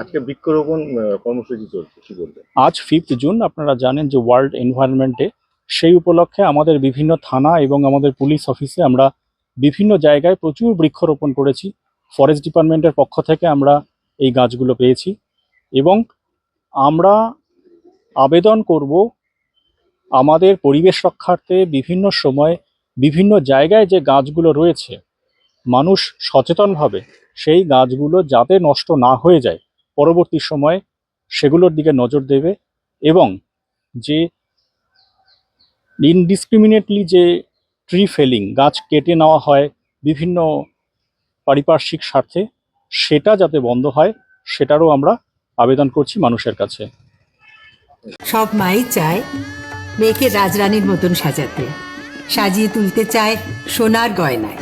আজকে বৃক্ষরোপণ কর্মসূচি চলছে, কি বলবেন? আজ ফিফথ জুন আপনারা জানেন যে ওয়ার্ল্ড এনভায়রনমেন্ট সেই উপলক্ষে আমাদের বিভিন্ন থানা এবং আমাদের পুলিশ অফিসে আমরা বিভিন্ন জায়গায় প্রচুর বৃক্ষরোপণ করেছি। ফরেস্ট ডিপার্টমেন্টের পক্ষ থেকে আমরা এই গাছগুলো পেয়েছি এবং আমরা আবেদন করব আমাদের পরিবেশ রক্ষার্থে বিভিন্ন সময় বিভিন্ন জায়গায় যে গাছগুলো রয়েছে মানুষ সচেতনভাবে সেই গাছগুলো যাতে নষ্ট না হয়ে যায়। পরবর্তী সময়ে সেগুলোর দিকে নজর দেবে এবং যে ইনডিসক্রিমিনেটলি যে ট্রি ফেলিং গাছ কেটে নেওয়া হয় বিভিন্ন পারিপার্শ্বিক স্বার্থে, সেটা যাতে বন্ধ হয়, সেটারও আমরা আবেদন করছি মানুষের কাছে। সব মাই চায় মেয়েকে রাজরানীর মতন সাজাতে, সাজিয়ে তুলতে চায় সোনার গয়নায়।